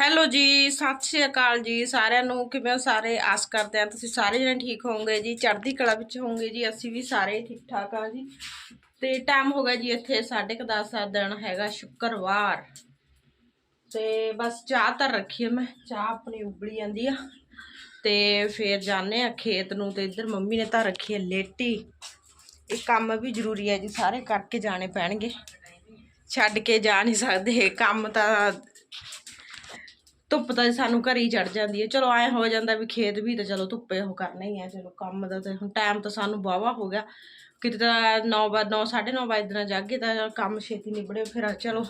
Hello ਜੀ, ਸਤਿ ਸ਼੍ਰੀ ਅਕਾਲ ਜੀ ਸਾਰਿਆਂ ਨੂੰ। ਕਿਵੇਂ ਸਾਰੇ? ਆਸ ਕਰਦੇ ਆ ਤੁਸੀਂ ਸਾਰੇ ਜਣੇ ਠੀਕ ਹੋਵੋਗੇ ਜੀ। ਚੜ੍ਹਦੀ ਕਲਾ ਵਿੱਚ ਹੋਵੋਗੇ ਜੀ, ਅਸੀਂ ਵੀ ਸਾਰੇ ਠੀਕ ਠਾਕ ਆ ਜੀ। ਤੇ ਟਾਈਮ ਹੋ ਗਿਆ ਜੀ ਇੱਥੇ 10:30 ਦਾ ਦਿਨ ਹੈਗਾ ਸ਼ੁੱਕਰਵਾਰ। ਤੇ ਬਸ ਚਾਹ ਤਾਂ ਰੱਖੀ ਆ ਮੈਂ, ਚਾਹ ਆਪਣੀ ਉਬਲੀ ਜਾਂਦੀ ਆ। ਤੇ ਫੇਰ ਜਾਣੇ ਆ ਖੇਤ ਨੂੰ ਤੇ ਇੱਧਰ ਮੰਮੀ ਨੇ ਤਾਂ ਰੱਖੀ ਹੈ ਲੇਟੀ। ਇਹ ਕੰਮ ਵੀ ਜ਼ਰੂਰੀ ਹੈ ਜੀ, ਸਾਰੇ ਕਰਕੇ ਜਾਣੇ ਪੈਣਗੇ। ਛੱਡ ਕੇ ਜਾ ਨਹੀਂ ਸਕਦੇ ਕੰਮ ਤਾਂ ਧੁੱਪ ਤਾਂ ਸਾਨੂੰ ਘਰੇ ਹੀ ਚੜ ਜਾਂਦੀ ਹੈ। ਚਲੋ ਐ ਹੋ ਜਾਂਦਾ ਵੀ ਖੇਤ ਵੀ ਤਾਂ ਚਲੋ ਧੁੱਪੇ ਉਹ ਕਰਨਾ ਹੀ ਹੈ। ਚਲੋ ਕੰਮ ਦਾ ਤਾਂ ਹੁਣ ਟਾਈਮ ਤਾਂ ਸਾਨੂੰ ਵਾਹਵਾ ਹੋ ਗਿਆ। ਕਿਤੇ ਤਾਂ 9 ਵਜੇ 9 9:30 ਵਜੇ ਦਿਨਾਂ ਜਾਗੇ ਤਾਂ ਕੰਮ ਛੇਤੀ ਨਿਬੜੇ, ਫਿਰ ਚਲੋ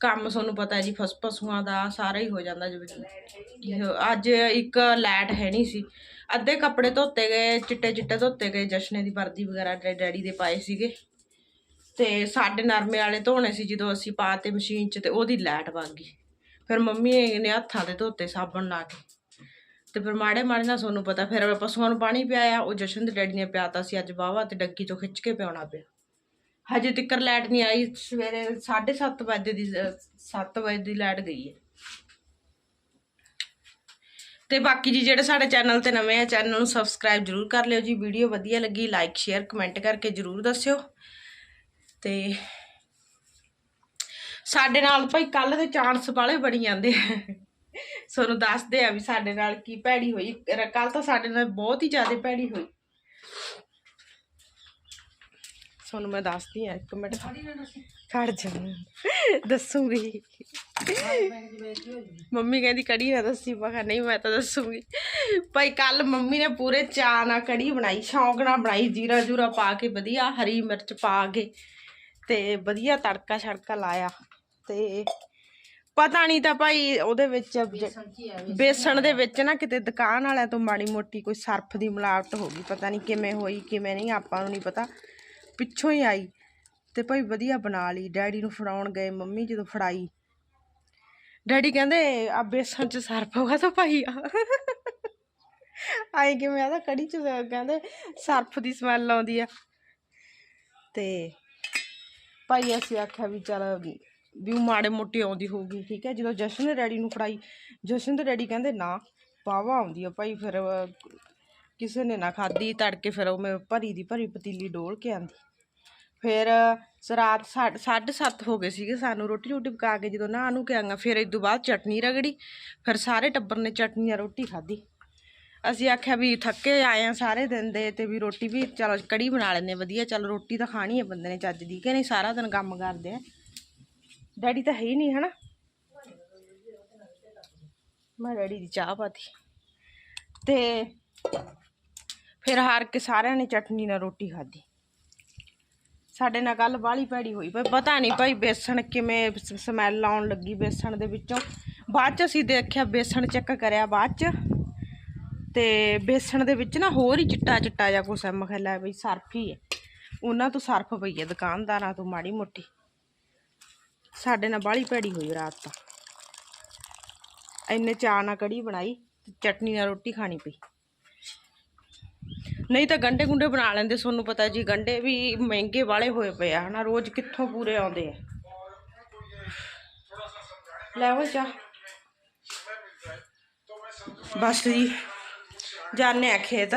ਕੰਮ ਤੁਹਾਨੂੰ ਪਤਾ ਹੈ ਜੀ, ਫਸ ਪਸ਼ੂਆਂ ਦਾ ਸਾਰਾ ਹੀ ਹੋ ਜਾਂਦਾ ਜਿਵੇਂ ਅੱਜ ਇੱਕ ਲੈਟ ਹੈ ਨਹੀਂ ਸੀ। ਅੱਧੇ ਕੱਪੜੇ ਧੋਤੇ ਗਏ, ਚਿੱਟੇ ਚਿੱਟੇ ਧੋਤੇ ਗਏ, ਜਸ਼ਨੇ ਦੀ ਵਰਦੀ ਵਗੈਰਾ ਡੈ- ਡੈਡੀ ਦੇ ਪਾਏ ਸੀਗੇ। ਤੇ ਸਾਡੇ ਨਰਮੇ ਵਾਲੇ ਧੋਣੇ ਸੀ ਜਦੋਂ ਅਸੀਂ ਪਾਤੇ ਮਸ਼ੀਨ 'ਚ ਤੇ ਉਹਦੀ ਲੈਟ ਵਗ ਗਈ। ਫਿਰ ਮੰਮੀ ਨੇ ਹੱਥਾਂ ਤੇ ਧੋਤੇ ਸਾਬਣ ਲਾ ਕੇ। ਤੇ ਫਿਰ ਮਾੜੇ ਮਾੜੇ ਨਾਲ ਤੁਹਾਨੂੰ ਪਤਾ, ਫਿਰ ਪਸ਼ੂਆਂ ਨੂੰ ਪਾਣੀ ਪਿਆਇਆ, ਉਹ ਜਸ਼ਨ ਦੇ ਡੈਡੀ ਨੇ ਪਿਆਤਾ ਸੀ ਅੱਜ ਵਾਹਵਾ ਤੇ ਡੱਗੀ ਤੋਂ ਖਿੱਚ ਕੇ ਪਿਆਉਣਾ ਪਿਆ। ਹਜੇ ਤੱਕ ਲਾਈਟ ਨਹੀਂ ਆਈ, ਸਵੇਰੇ 7:30 ਵਜੇ ਦੀ 7 ਵਜੇ ਦੀ ਲਾਈਟ ਗਈ ਹੈ। ਤੇ ਬਾਕੀ ਜੀ ਜਿਹੜੇ ਸਾਡੇ ਚੈਨਲ ਤੇ ਨਵੇਂ ਆ, ਚੈਨਲ ਨੂੰ ਸਬਸਕ੍ਰਾਈਬ ਜਰੂਰ ਕਰ ਲਿਓ ਜੀ। ਵੀਡੀਓ ਵਧੀਆ ਲੱਗੀ, ਲਾਈਕ, ਸ਼ੇਅਰ, ਕਮੈਂਟ ਕਰਕੇ ਜਰੂਰ ਦੱਸਿਓ। ਤੇ ਸਾਡੇ ਨਾਲ ਭਾਈ ਕੱਲ ਦੇ ਚਾਂਸ ਵਾਲੇ ਬਣੀ ਜਾਂਦੇ ਆ। ਤੁਹਾਨੂੰ ਦੱਸਦੇ ਆ ਵੀ ਸਾਡੇ ਨਾਲ ਕੀ ਭੈੜੀ ਹੋਈ। ਕੱਲ ਤਾਂ ਸਾਡੇ ਨਾਲ ਬਹੁਤ ਹੀ ਜ਼ਿਆਦਾ ਭੈੜੀ ਹੋਈ। ਤੁਹਾਨੂੰ ਮੈਂ ਦੱਸਦੀ ਆ ਇੱਕ ਮਿੰਟ ਖੜ ਜਾ ਦੱਸੂਗੀ। ਮੰਮੀ ਕਹਿੰਦੀ ਕੜੀ ਨਾ ਦੱਸੀ। ਮੈਂ ਨਹੀਂ ਮੈਂ ਤਾਂ ਦੱਸੂਗੀ। ਭਾਈ ਕੱਲ ਮੰਮੀ ਨੇ ਪੂਰੇ ਚਾਅ ਨਾਲ ਕੜੀ ਬਣਾਈ ਸ਼ੌਂਕ ਨਾਲ ਬਣਾਈ ਜੀਰਾ ਜੂਰਾ ਪਾ ਕੇ ਵਧੀਆ ਹਰੀ ਮਿਰਚ ਪਾ ਕੇ। ਤੇ ਵਧੀਆ ਤੜਕਾ ਛੜਕਾ ਲਾਇਆ ਤੇ ਪਤਾ ਨਹੀਂ ਤਾਂ ਭਾਈ ਉਹਦੇ ਵਿੱਚ ਬੇਸਣ ਦੇ ਵਿੱਚ ਨਾ ਕਿਤੇ ਦੁਕਾਨ ਵਾਲਿਆਂ ਤੋਂ ਮਾੜੀ ਮੋਟੀ ਕੋਈ ਸਰਫ ਦੀ ਮਿਲਾਵਟ ਹੋ ਗਈ ਪਤਾ ਨਹੀਂ ਕਿਵੇਂ ਹੋਈ ਕਿਵੇਂ ਨਹੀਂ ਆਪਾਂ ਨੂੰ ਨਹੀਂ ਪਤਾ। ਪਿੱਛੋਂ ਹੀ ਆਈ ਤੇ ਭਾਈ ਵਧੀਆ ਬਣਾ ਲਈ। ਡੈਡੀ ਨੂੰ ਫੜਾਉਣ ਗਏ ਮੰਮੀ ਜਦੋਂ ਫੜਾਈ। ਡੈਡੀ ਕਹਿੰਦੇ ਆ ਬੇਸਣ ਚ ਸਰਫ ਹੋਗਾ ਤਾਂ ਭਾਈ ਆ। ਆਏ ਕਿਵੇਂ ਆਦਾ ਕੜੀ ਚ ਕਹਿੰਦੇ ਸਰਫ ਦੀ ਸਮੈਲ ਆਉਂਦੀ ਆ। ਤੇ ਭਾਈ ਅਸੀਂ ਆਖਿਆ ਵੀ ਚੱਲ ਵੀ ਉਹ ਮਾੜੇ ਮੋਟੇ ਆਉਂਦੀ ਹੋਊਗੀ, ਠੀਕ ਹੈ? ਜਦੋਂ ਜਸ਼ਨ ਦੇ ਡੈਡੀ ਨੂੰ ਫੜਾਈ, ਜਸ਼ਨ ਦੇ ਡੈਡੀ ਕਹਿੰਦੇ, ਨਾ ਵਾਹਵਾ ਆਉਂਦੀ ਆ ਭਾਈ, ਫਿਰ, ਕਿਸੇ ਨੇ ਨਾ ਖਾਦੀ ਤੜਕੇ ਫਿਰ ਉਹ ਮੈਂ ਭਰੀ ਦੀ ਭਰੀ ਪਤੀਲੀ ਡੋਲ ਕੇ ਆਂਦੀ। ਫਿਰ ਸ- ਰਾਤ 7:30 ਹੋ ਗਏ ਸੀਗੇ ਸਾਨੂੰ ਰੋਟੀ ਰੋਟੀ ਪਕਾ ਕੇ ਜਦੋਂ ਨਾ ਨੂੰ ਕੇ ਆਂਗਾ ਫਿਰ ਇਸ ਤੋਂ ਬਾਅਦ ਚਟਨੀ ਰਗੜੀ, ਫਿਰ ਸਾਰੇ ਟੱਬਰ ਨੇ ਚਟਨੀ ਨਾਲ ਰੋਟੀ ਖਾਧੀ। ਅਸੀਂ ਆਖਿਆ ਵੀ ਥੱਕੇ ਆਏ ਆ ਸਾਰੇ ਦਿਨ ਦੇ ਤੇ ਵੀ ਰੋਟੀ ਵੀ ਚਲੋ ਕੜੀ ਬਣਾ ਲੈਂਦੇ ਵਧੀਆ, ਚਲ ਰੋਟੀ ਤਾਂ ਖਾਣੀ ਹੈ ਬੰਦੇ ਨੇ ਚੱਜ ਦੀ, ਕਿ ਨਹੀਂ ਸਾਰਾ ਦਿਨ ਕੰਮ ਕਰਦੇ ਆ। ਡੈਡੀ ਤਾਂ ਹੈ ਹੀ ਨਹੀਂ, ਹਨਾ? ਮੈਂ ਡੈਡੀ ਦੀ ਚਾਹ ਪਾਤੀ। ਤੇ ਫਿਰ ਹਾਰ ਕੇ ਸਾਰਿਆਂ ਨੇ ਚਟਨੀ ਨਾਲ ਰੋਟੀ ਖਾਧੀ। ਸਾਡੇ ਨਾਲ ਗੱਲ ਬਾਹਲੀ ਭੈੜੀ ਹੋਈ ਪਰ ਪਤਾ ਨਹੀਂ ਭਾਈ ਬੇਸਣ ਕਿਵੇਂ ਸਮੈਲ ਆਉਣ ਲੱਗੀ ਬੇਸਣ ਦੇ ਵਿੱਚੋਂ। ਬਾਅਦ ਚ ਅਸੀਂ ਦੇਖਿਆ ਬੇਸਣ ਚੈੱਕ ਕਰਿਆ, ਬਾਅਦ ਚ ਤੇ ਬੇਸਣ ਦੇ ਵਿੱਚ ਨਾ ਹੋਰ ਹੀ ਚਿੱਟਾ ਚਿੱਟਾ ਜਿਹਾ ਕੁਛ ਹੈ। ਮੈਂ ਬਈ ਸਰਫ ਹੀ ਹੈ। ਉਹਨਾਂ ਤੋਂ ਸਰਫ ਪਈ ਹੈ ਦੁਕਾਨਦਾਰਾਂ ਤੋਂ ਮਾੜੀ ਮੋਟੀ। ਸਾਡੇ ਨਾਲ ਬਾਹਲੀ ਭੈੜੀ ਹੋਈ ਰਾਤ ਤਾਂ। ਇੰਨੇ ਚਾਅ ਨਾਲ ਕੜੀ ਬਣਾਈ ਤੇ ਚਟਨੀ ਨਾਲ ਰੋਟੀ ਖਾਣੀ ਪਈ। ਨਹੀਂ ਤਾਂ ਗੰਡੇ ਗੁੰਡੇ ਬਣਾ ਲੈਂਦੇ ਤੁਹਾਨੂੰ ਪਤਾ ਜੀ, ਗੰਡੇ ਵੀ ਮਹਿੰਗੇ ਵਾਲੇ ਹੋਏ ਪਏ ਆ, ਹਨਾ, ਰੋਜ਼ ਕਿੱਥੋਂ ਪੂਰੇ ਆਉਂਦੇ ਆ। ਲੈ ਉਹ ਚਾਹ। ਬਸ ਜੀ। ਜਾਣੇ ਆ ਖੇਤ।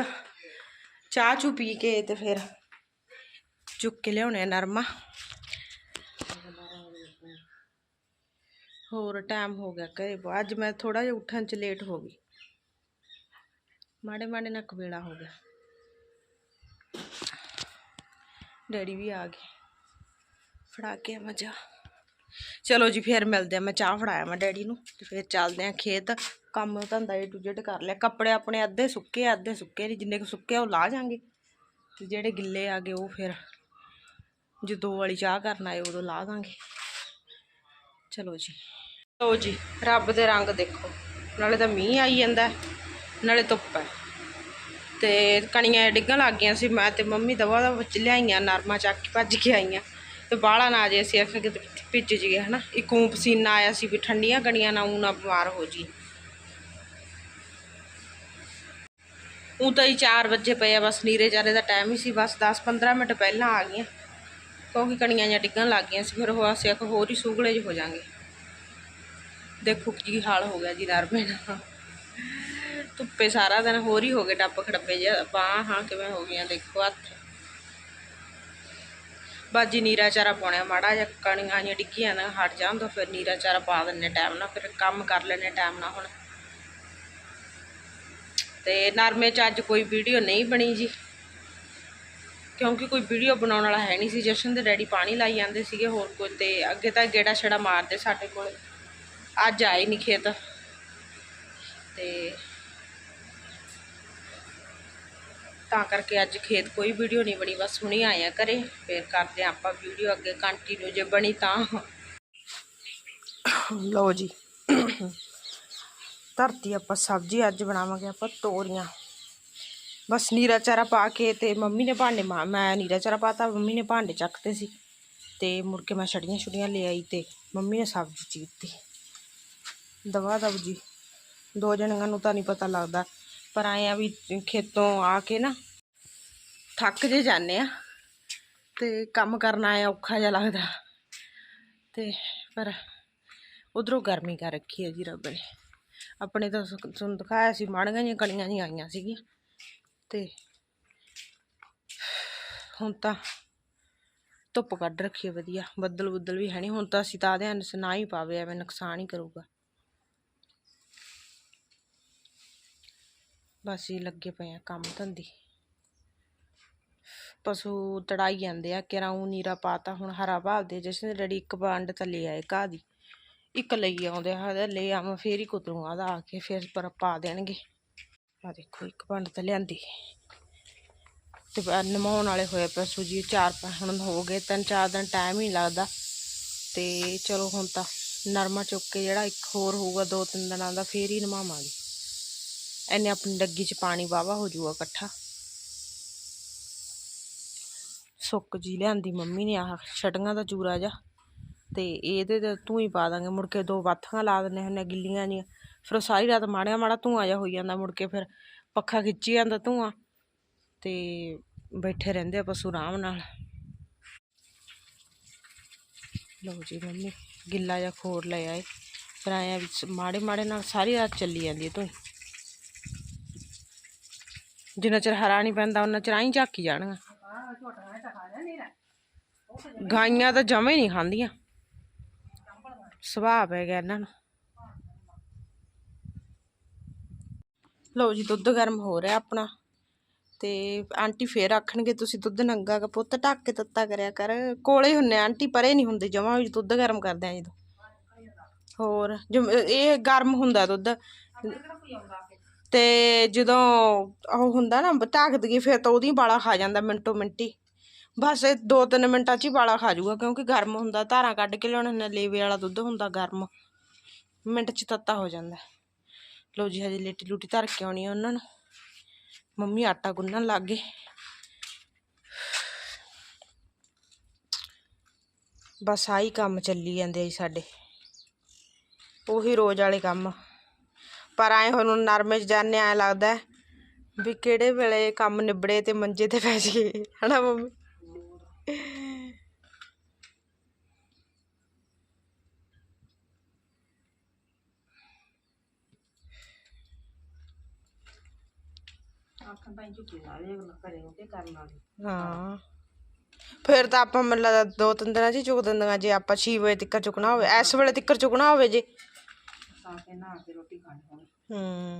ਚਾਹ ਚੂ ਪੀ ਕੇ ਤੇ ਫਿਰ ਚੁੱਕ ਕੇ ਲਿਆਉਣੇ ਆ ਨਰਮਾ। ਹੋਰ ਟਾਈਮ ਹੋ ਗਿਆ ਘਰੇ ਅੱਜ ਮੈਂ ਥੋੜਾ ਜਿਹਾ ਉੱਠਣ ਚ ਲੇਟ ਹੋ ਗਈ। ਮਾੜੇ ਮਾੜੇ ਨਾਲ ਕਵੇਲਾ ਹੋ ਗਿਆ। ਡੈਡੀ ਵੀ ਆ ਗਏ। ਫੜਾ ਕੇ ਮਜਾ ਚਲੋ ਜੀ, ਫਿਰ ਮਿਲਦੇ ਆ। ਮੈਂ ਚਾਹ ਫੜਾਇਆ ਮੈਂ ਡੈਡੀ ਨੂੰ ਤੇ ਫਿਰ ਚੱਲਦੇ ਆ ਖੇਤ। ਕੰਮ ਧੰਦਾ ਏ ਟੂ ਜ਼ੈਡ ਕਰ ਲਿਆ। ਕੱਪੜੇ ਆਪਣੇ ਅੱਧੇ ਸੁੱਕੇ ਆ ਅੱਧੇ ਸੁੱਕੇ ਨਹੀਂ, ਜਿੰਨੇ ਕੁ ਸੁੱਕੇ ਆ ਉਹ ਲਾ ਜਾਾਂਗੇ। ਤੇ ਜਿਹੜੇ ਗਿੱਲੇ ਆ ਗਏ ਉਹ ਫਿਰ ਜਦੋਂ ਵਾਲੀ ਚਾਹ ਕਰਨ ਆਏ ਉਦੋਂ ਲਾ ਦਾਂਗੇ। ਚਲੋ ਜੀ। ਲਓ ਜੀ, ਰੱਬ ਦੇ ਰੰਗ ਦੇਖੋ। ਨਾਲੇ ਤਾਂ ਮੀਂਹ ਆਈ ਜਾਂਦਾ ਨਾਲੇ ਧੁੱਪ ਹੈ। ਤੇ ਕਣੀਆਂ ਡਿੱਗਣ ਲੱਗ ਗਈਆਂ ਸੀ, ਮੈਂ ਤੇ ਮੰਮੀ ਦਵਾ ਦਾ ਵਿੱਚ ਲਿਆਈਆਂ, ਨਰਮਾ ਚੱਕ ਕੇ ਭੱਜ ਕੇ ਆਈਆਂ। ਤੇ ਬਾਹਲਾ ਨਾ ਜੇ ਅਸੀਂ ਆਖਿਆ ਕਿ ਭਿੱਜ ਜੀਏ ਹਨਾ। ਇੱਕ ਪਸੀਨਾ ਆਇਆ ਸੀ ਵੀ ਠੰਡੀਆਂ ਕਣੀਆਂ ਨਾ ਉਹ ਨਾ ਬਿਮਾਰ ਹੋ ਜੀ ਊਂ ਤਾਂ ਹੀ 4 ਵਜੇ ਪਏ ਆ, ਬਸ ਨੀਰੇ ਚਾਰੇ ਦਾ ਟਾਈਮ ਹੀ ਸੀ, ਬਸ 10-15 ਮਿੰਟ ਪਹਿਲਾਂ ਆ ਗਈਆਂ। ਕਿਉਂਕਿ ਕਣੀਆਂ ਜਾਂ ਡਿੱਗਣ ਲੱਗ ਗਈਆਂ ਸੀ, ਫਿਰ ਉਹ ਅਸੀਂ ਆਖ ਹੋਰ ਹੀ ਸੂਗਲੇ ਜਿਹੇ ਹੋ ਜਾਾਂਗੇ ਦੇਖੋ ਕੀ ਹਾਲ ਹੋ ਗਿਆ ਜੀ ਨਰਮੇ ਦਾ ਧੁੱਪੇ ਸਾਰਾ ਦਿਨ ਹੋਰ ਹੀ ਹੋ ਗਏ, ਟੱਪ ਖੜੱਪੇ ਜਿਹਾ। ਬਾਹਾਂ, ਹਾਂ, ਕਿਵੇਂ ਹੋ ਗਈਆਂ, ਦੇਖੋ ਹੱਥ। ਬਾਜੀ ਨੀਰਾ ਚਾਰਾ ਪਾਉਣਾ, ਮਾੜਾ ਜਿਹਾ ਕਣੀਆਂ ਜਿਹੀਆਂ ਡਿੱਗੀਆਂ ਨਾ, ਹਟ ਜਾਣ ਤਾਂ ਫਿਰ ਨੀਰਾ ਚਾਰਾ ਪਾ ਦਿੰਨੇ ਟਾਈਮ ਨਾਲ। ਫਿਰ ਕੰਮ ਕਰ ਲੈਨੇ ਟਾਈਮ ਨਾਲ ਹੁਣ। ਤੇ ਨਰਮੇ ਚ ਅੱਜ ਕੋਈ ਵੀਡੀਓ ਨਹੀਂ ਬਣੀ ਜੀ। ਕਿਉਂਕਿ ਕੋਈ ਵੀਡੀਓ ਬਣਾਉਣ ਵਾਲਾ ਹੈ ਨਹੀਂ ਸੀ। ਜਸ਼ਨ ਦੇ ਡੈਡੀ ਪਾਣੀ ਲਾਈ ਜਾਂਦੇ ਸੀਗੇ ਹੋਰ ਕੋਈ ਤੇ ਅੱਗੇ ਤਾਂ ਗੇੜਾ ਛੜਾ ਮਾਰਦੇ ਸਾਡੇ ਕੋਲ। ਅੱਜ ਆਏ ਨਹੀਂ ਖੇਤ। ਤੇ ਤਾਂ ਕਰਕੇ ਅੱਜ ਖੇਤ ਕੋਈ ਵੀਡੀਓ ਨਹੀਂ ਬਣੀ। ਬਸ ਹੁਣੇ ਆਏ ਆ ਘਰੇ, ਫੇਰ ਕਰਦੇ ਆ ਆਪਾਂ ਵੀਡੀਓ ਅੱਗੇ ਕੰਟੀਨਿਊ ਜੇ ਬਣੀ ਤਾਂ। ਲਓ ਜੀ। ਧਰਤੀ ਆਪਾਂ ਸਬਜ਼ੀ ਅੱਜ ਬਣਾਵਾਂਗੇ ਆਪਾਂ ਤੋਰੀਆਂ। ਬਸ ਨੀਰਾ ਚਾਰਾ ਪਾ ਕੇ ਤੇ ਮੰਮੀ ਨੇ ਭਾਂਡੇ ਮਾ- ਮੈਂ ਨੀਰਾ ਚਾਰਾ ਪਾਤਾ ਮੰਮੀ ਨੇ ਭਾਂਡੇ ਚੱਕਤੇ ਸੀ। ਤੇ ਮੁੜ ਕੇ ਮੈਂ ਛੜੀਆਂ ਛੁੜੀਆਂ ਲੈ ਆਈ ਤੇ ਮੰਮੀ ਨੇ ਸਬਜ਼ੀ ਚੀਰਤੀ। ਦਵਾ ਦਵ ਜੀ। ਦੋ ਜਣਿਆਂ ਨੂੰ ਤਾਂ ਨਹੀਂ ਪਤਾ ਲੱਗਦਾ, ਪਰ ਆਏ ਆ ਵੀ ਖੇਤੋਂ ਆ ਕੇ ਨਾ ਥੱਕ ਜੇ ਜਾਂਦੇ ਆ ਤੇ ਕੰਮ ਕਰਨਾ ਆਇਆ ਔਖਾ ਜਿਹਾ ਲੱਗਦਾ। ਤੇ ਪਰ ਉਧਰੋਂ ਗਰਮੀ ਕਰ ਰੱਖੀ ਹੈ ਜੀ ਰੱਬ ਨੇ। ਆਪਣੇ ਤਾਂ ਸੁ- ਤੁਹਾਨੂੰ ਦਿਖਾਇਆ ਸੀ, ਮਾੜੀਆਂ ਜਿਹੀਆਂ ਕਣੀਆਂ ਨਹੀਂ ਆਈਆਂ ਸੀਗੀਆਂ। ਤੇ ਹੁਣ ਤਾਂ ਧੁੱਪ ਕੱਢ ਰੱਖੀ ਹੈ ਵਧੀਆ। ਬੱਦਲ ਬੁੱਦਲ ਵੀ ਹੈ ਨਹੀਂ ਹੁਣ ਤਾਂ ਅਸੀਂ ਤਾਂ ਆਦੇ ਨਾ ਹੀ ਪਾਵੇ, ਐਵੇਂ ਨੁਕਸਾਨ ਹੀ ਕਰੂਗਾ। ਬਸ ਹੀ ਲੱਗੇ ਪਏ ਆ ਕੰਮ ਧੰਦੀ। ਪਸ਼ੂ ਤੜਾਈ ਜਾਂਦੇ ਆ ਕਿਰਾਂ ਊਂ ਨੀਰਾ ਪਾਤਾ ਹੁਣ ਹਰਾ ਭਾਲਦੇ ਜਿਸ ਨੇ ਡੈਡੀ ਇੱਕ ਬੰਡ ਤਾਂ ਲੈ ਆਏ ਘਾਹ ਦੀ। ਇੱਕ ਲਈ ਆਉਂਦੇ ਆ ਲੈ ਆਵਾਂ, ਫੇਰ ਹੀ ਕੁਤਰੂ ਆਦਾ ਆ ਕੇ ਫੇਰ ਪਰ ਪਾ ਦੇਣਗੇ। ਆ ਦੇਖੋ, ਇੱਕ ਵੰਡ ਤਾਂ ਲਿਆਂਦੀ। ਤੇ ਬ- ਨਮਾਉਣ ਵਾਲੇ ਹੋਏ ਪਸ਼ੂ ਜੀ, ਚਾਰ ਪੰਜ ਹੁਣ ਹੋ ਗਏ ਤਿੰਨ, ਚਾਰ ਦਿਨ ਟਾਈਮ ਹੀ ਲੱਗਦਾ। ਤੇ ਚਲੋ ਹੁਣ ਤਾਂ ਨਰਮਾ ਚੁੱਕ ਕੇ ਜਿਹੜਾ ਇੱਕ ਹੋਰ ਹੋਊਗਾ ਦੋ ਤਿੰਨ ਦਿਨਾਂ ਦਾ, ਫੇਰ ਹੀ ਨਮਾਵਾਂਗੇ। ਐਨੇ ਆਪਣੀ ਡੱਗੀ 'ਚ ਪਾਣੀ ਵਾਵਾ ਹੋ ਜਾਊਗਾ ਇਕੱਠਾ। ਸੁੱਕ ਜੀ ਲਿਆਂਦੀ ਮੰਮੀ ਨੇ ਆਹ, ਛਟੀਆਂ ਦਾ ਚੂਰਾ ਜਾ ਤੇ ਇਹਦੇ ਤੇ ਤੂੰ ਹੀ ਪਾ ਦਾਂਗੇ। ਮੁੜ ਕੇ ਦੋ ਬਾਥਾਂ ਲਾ ਦਿੰਨੇ ਹੁੰਨੇ ਗਿੱਲੀਆਂ ਜੀਆਂ ਫਿਰ ਉਹ ਸਾਰੀ ਰਾਤ ਮਾੜਿਆ ਮਾੜਾ ਧੂੰਆਂ ਜਿਹਾ ਹੋਈ ਜਾਂਦਾ ਮੁੜ ਕੇ, ਫਿਰ ਪੱਖਾ ਖਿੱਚੀ ਜਾਂਦਾ ਧੂੰਆਂ। ਤੇ ਬੈਠੇ ਰਹਿੰਦੇ ਆ ਪਸ਼ੂ ਆਰਾਮ ਨਾਲ। ਲਓ ਜੀ ਮੰਮੀ, ਗਿੱਲਾ ਜਿਹਾ ਖੋਰ ਲੈ ਆਏ। ਫਿਰ ਆਇਆ ਵੀ ਮਾੜੇ ਮਾੜੇ ਨਾਲ ਸਾਰੀ ਰਾਤ ਚੱਲੀ ਜਾਂਦੀ ਹੈ ਧੂੰ ਜਿੰਨਾ ਚਿਰ ਹਰਾ ਨਹੀਂ ਪੈਂਦਾ, ਉਹਨਾਂ ਚਿਰ ਆਈ ਝਾਕੀ ਜਾਣਗਾ ਗਾਈਆਂ ਤਾਂ ਜਮੇ ਨਹੀਂ ਖਾਂਦੀਆਂ। ਸੁਭਾਅ ਪੈ ਗਿਆ ਇਹਨਾਂ ਨੂੰ। ਲਓ ਜੀ, ਦੁੱਧ ਗਰਮ ਹੋ ਰਿਹਾ ਆਪਣਾ। ਤੇ ਆਂਟੀ ਫੇਰ ਆਖਣਗੇ, ਤੁਸੀਂ ਦੁੱਧ ਨੰਗਾ ਕਾ ਪੁੱਤ ਢੱਕ ਕੇ ਤੱਤਾ ਕਰਿਆ ਕਰ। ਕੋਲੇ ਹੁੰਨੇ ਆਂਟੀ, ਪਰੇ ਨਹੀਂ ਹੁੰਦੇ, ਜਮਾ ਵੀ ਦੁੱਧ ਗਰਮ ਕਰਦੇ ਆ ਜਦੋਂ। ਹੋਰ ਜਿਵੇਂ ਇਹ ਗਰਮ ਹੁੰਦਾ ਦੁੱਧ। ਤੇ ਜਦੋਂ ਉਹ ਹੁੰਦਾ ਨਾ, ਢੱਕ ਦਈਏ, ਫਿਰ ਤਾਂ ਉਹਦੀ ਬਾਲਾ ਖਾ ਜਾਂਦਾ ਮਿੰਟੋ ਮਿੰਟੀ। ਬਸ ਇਹ ਦੋ ਤਿੰਨ ਮਿੰਟਾਂ 'ਚ ਹੀ ਵਾਲਾ ਖਾ ਜਾਊਗਾ, ਕਿਉਂਕਿ ਗਰਮ ਹੁੰਦਾ, ਧਾਰਾਂ ਕੱਢ ਕੇ ਲਿਆਉਣੇ ਨੇ ਲੇਵੇ ਵਾਲਾ ਦੁੱਧ ਹੁੰਦਾ ਗਰਮ। ਮਿੰਟ 'ਚ ਤੱਤਾ ਹੋ ਜਾਂਦਾ। ਲੋ ਜੀ, ਹਜੇ ਲੇਟੀ ਲੂਟੀ ਧਰ ਕੇ ਆਉਣੀ ਆ ਉਹਨਾਂ ਨੂੰ। ਮੰਮੀ ਆਟਾ ਗੁੰਨਣ ਲੱਗ ਗਏ। ਬਸ ਆਹੀ ਕੰਮ ਚੱਲੀ ਜਾਂਦੇ ਆ ਜੀ ਸਾਡੇ। ਉਹੀ ਰੋਜ਼ ਵਾਲੇ ਕੰਮ। ਪਰ ਆਏ ਹੁਣ ਨਰਮੇ 'ਚ ਜਾਂਦੇ ਐ ਲੱਗਦਾ ਵੀ ਕਿਹੜੇ ਵੇਲੇ ਕੰਮ ਨਿਬੜੇ ਤੇ ਮੰਜੇ ਤੇ ਪੈ ਜਾਈਏ। ਹਨਾ ਮੰਮੀ? ਹਾਂ ਫਿਰ ਤਾਂ ਆਪਾਂ ਮੈਨੂੰ ਲੱਗਦਾ ਦੋ ਤਿੰਨ ਦਿਨਾਂ 'ਚ ਹੀ ਚੁੱਕ ਦਿੰਦੀਆਂ ਜੇ ਆਪਾਂ 6 ਵਜੇ ਤੱਕ ਚੁੱਕਣਾ ਹੋਵੇ ਇਸ ਵੇਲੇ ਤੱਕ ਚੁੱਕਣਾ ਹੋਵੇ ਜੇ। ਹੂੰ।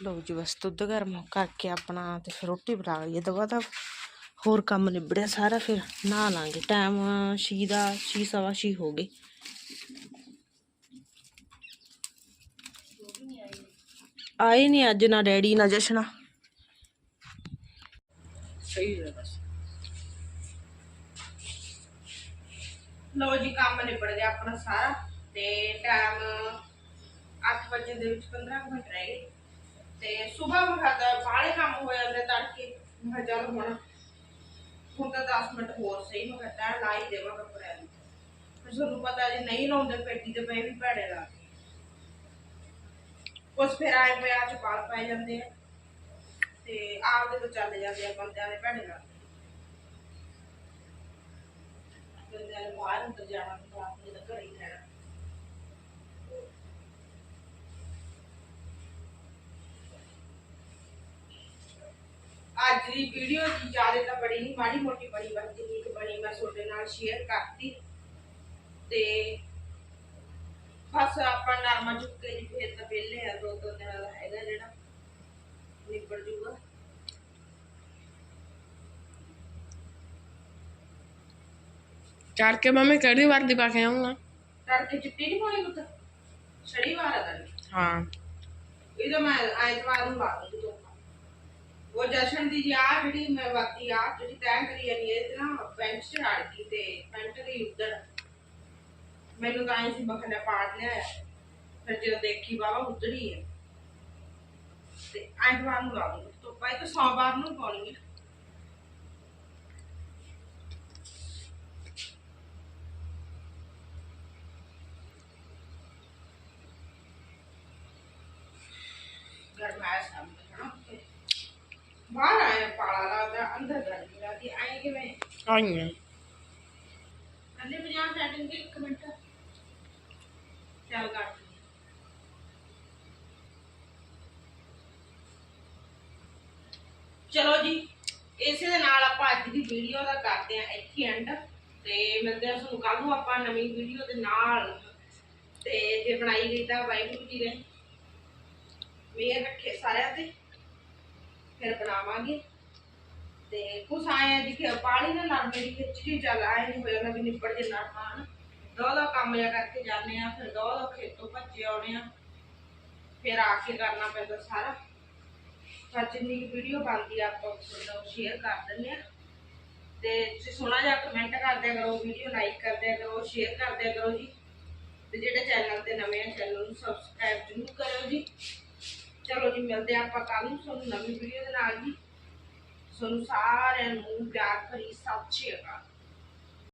ਲਓ ਜੀ ਬਸ ਦੁੱਧ ਗਰਮ ਕਰਕੇ ਆਪਣਾ ਤੇ ਫਿਰ ਰੋਟੀ ਬਣਾ ਲਈਏ। ਦਵਾ ਦਾ ਹੋਰ ਕੰਮ ਨਿਬੜਿਆ ਸਾਰਾ, ਫਿਰ ਨਹਾ ਲਾਂਗੇ। ਟਾਈਮ ਛੇ ਦਾ, ਛੇ ਸਵਾ ਛੇ ਹੋ ਗਏ ਆਏ ਨਹੀਂ ਅੱਜ ਨਾ ਡੈਡੀ, ਨਾ ਜਸ਼ਨਾ। ਸਹੀ ਹੈ ਬਸ। ਲੋ ਜੀ, ਕੰਮ ਨਿਬੜ ਗਿਆ ਆਪਣਾ ਸਾਰਾ ਤੇ ਟਾਈਮ 8 ਵਜੇ ਦੇ ਵਿੱਚ 15 ਮਿੰਟ ਰਹਿ ਗਏ। ਤੇ ਸਵੇਰ ਮੈਂ ਖਾਦਾ ਬਾਹਲੇ ਕੰਮ ਹੋ ਜਾਂਦੇ ਤੜਕੇ। ਮੈਂ ਚੱਲ ਹੁਣ ਹੁਣ ਤਾਂ 10 ਮਿੰਟ ਹੋਰ ਸਹੀ, ਮੈਂ ਘਟਾ ਲਾ ਦੇਵਾਂ ਕੱਪੜਿਆਂ ਨੂੰ। ਫਿਰ ਤੁਹਾਨੂੰ ਪਤਾ ਜੇ ਨਹੀਂ ਲਾਉਂਦੇ ਪੇਟੀ ਤੇ ਪਏ ਵੀ ਭੈੜੇ ਲਾ ਕੁਛ ਫਿਰ ਆਏ ਪਿਆ ਚ ਬਾਲ ਪੈ ਜਾਂਦੇ ਆ। ਤੇ ਆਪਦੇ ਤੋਂ ਚੱਲ ਜਾਂਦੇ ਆ, ਬੰਦਿਆਂ ਦੇ ਭੈਣੇ ਨਾਲ ਬੰਦਿਆਂ ਨੇ ਬਾਹਰ ਅੰਦਰ ਜਾਣਾ ਹੁੰਦਾ ਆਪਣੇ ਤਾਂ ਘਰੇ ਹੀ ਰਹਿਣਾ ਅੱਜ ਦੀ ਵੀਡੀਓ ਦੀ ਜ਼ਿਆਦਾ ਤਾਂ ਬੜੀ ਨਹੀਂ ਮਾੜੀ ਮੋਟੀ ਬਣੀ ਬਸ ਜਿੰਨੀ ਕੁ ਬਣੀ ਮੈਂ ਤੁਹਾਡੇ ਨਾਲ ਸ਼ੇਅਰ ਕਰਤੀ। ਤੇ ਬਸ ਆਪਾਂ ਨਰਮਾ ਚੁੱਕੇ ਜੀ ਫੇਰ ਤਾਂ ਪਹਿਲੇ ਆ ਦੋ ਦੋ ਦਿਨਾਂ ਦਾ ਹੈਗਾ ਜਿਹੜਾ ਨਿਬੜ ਜੂਗਾ ਚੜ ਕੇ ਮੰਮੀ ਕਿਹੜੀ ਵਰਦੀ ਪਾ ਕੇ ਆਉਂਗਾ ਤੜਕੇ ਚਿੱਟੀ ਨਹੀਂ ਪਾਉਣੀ ਪੁੱਤ? ਸ਼ਨੀਵਾਰ ਆ ਤੜਕੇ। ਹਾਂ। ਇਹ ਤਾਂ ਮੈਂ ਐਤਵਾਰ ਨੂੰ ਦੂੰਗੀ ਧੋਖਾ ਉਹ ਜਸ਼ਨ ਦੀ ਜੀ ਆ ਜਿਹੜੀ ਮੈਂ ਬਾਕੀ ਆ ਜਿਹੜੀ ਤੈਅ ਕਰੀ ਜਾਨੀ ਇਹ ਤੇ ਨਾ ਪੈਂਟ ਚ ਗਈ ਤੇ ਪੈਂਟ ਦੀ ਉੱਧਰ ਮੈਨੂੰ ਤਾਂ ਐਂ ਸੀ ਬਖਨਾ ਪਾੜ ਲਿਆ ਫਿਰ ਜਦੋਂ ਦੇਖੀ ਬਾਬਾ ਉੱਧਰ ਹੀ ਹੈ ਤੇ ਐਤਵਾਰ ਨੂੰ ਲਾ ਦੂੰਗੀ, ਧੋਪਾ ਤਾਂ ਸੋਮਵਾਰ ਨੂੰ ਪਾਉਣੀ ਹੈ ਗਰਮਾਇਸ਼ ਆ ਨਾ ਬਾਹਰ ਆਇਆ ਪਾਲਾ ਲੱਗਦਾ ਅੰਦਰ ਗਰਮੀ ਲੱਗਦੀ ਆਏ ਕਿਵੇਂ? ਆਈਆਂ ਅੰਨੇ 50 ਸੈਕਿੰਡ ਦੇ 1 ਮਿੰਟ। ਚੱਲ ਕੱਟ ਚਲੋ ਜੀ ਇਸੇ ਦੇ ਨਾਲ ਆਪਾਂ ਅੱਜ ਦੀ ਵੀਡੀਓ ਦਾ ਕਰਦੇ ਆਂ ਇੱਥੇ ਐਂਡ ਤੇ ਮਿਲਦੇ ਹਾਂ ਤੁਹਾਨੂੰ ਕੱਲ ਨੂੰ ਆਪਾਂ ਨਵੀਂ ਵੀਡੀਓ ਦੇ ਨਾਲ। ਤੇ ਜੇ ਬਣਾਈ ਗਈ ਤਾਂ ਵਾਹਿਗੁਰੂ ਜੀ ਨੇ ਮੇਰ ਰੱਖੇ ਸਾਰਿਆਂ ਤੇ। ਫਿਰ ਬਣਾਵਾਂਗੇ। ਤੇ ਕੁਛ ਆਏ ਜੀ ਕਿ ਪਾਣੀ ਨਾ ਨਰਮੇ ਦੀ ਖਿੱਚ ਚੱਲ ਆਏ ਨਹੀਂ ਹੋਇਆ ਨਾ ਵੀ ਨਿਪੜ ਜੇ ਨਰਮਾ ਹਨ ਦੋ ਦਾ ਕੰਮ ਜਿਹਾ ਕਰਕੇ ਜਾਂਦੇ ਆ, ਫਿਰ ਦੋ ਦਾ ਖੇਤੋਂ ਭੱਜੇ ਆਉਣੇ ਆ। ਫਿਰ ਆ ਕੇ ਕਰਨਾ ਪੈਂਦਾ ਸਾਰਾ। ਤਾਂ ਜਿੰਨੀ ਵੀਡੀਓ ਬਣਦੀ ਆ, ਆਪਾਂ ਤੁਹਾਨੂੰ ਸ਼ੇਅਰ ਕਰ ਦਿੰਦੇ ਆ। ਤੇ ਤੁਸੀਂ ਸੋਹਣਾ ਜਿਹਾ ਕਮੈਂਟ ਕਰ ਕਰੋ, ਵੀਡੀਓ ਲਾਈਕ ਕਰ ਕਰੋ ਸ਼ੇਅਰ ਕਰ ਕਰੋ ਜੀ। ਤੇ ਜਿਹੜੇ ਚੈਨਲ ਤੇ ਨਵੇਂ ਆ ਚੈਨਲ ਨੂੰ ਸਬਸਕ੍ਰਾਈਬ ਜ਼ਰੂਰ ਕਰਿਓ ਜੀ। ਚਲੋ ਜੀ, ਮਿਲਦੇ ਆ ਆਪਾਂ ਕੱਲ ਨੂੰ ਤੁਹਾਨੂੰ ਨਵੀਂ ਵੀਡੀਓ ਦੇ ਨਾਲ ਜੀ। ਤੁਹਾਨੂੰ ਸਾਰਿਆਂ ਨੂੰ ਪਿਆਰ ਭਰੀ ਸਤਿ ਸ਼੍ਰੀ ਅਕਾਲ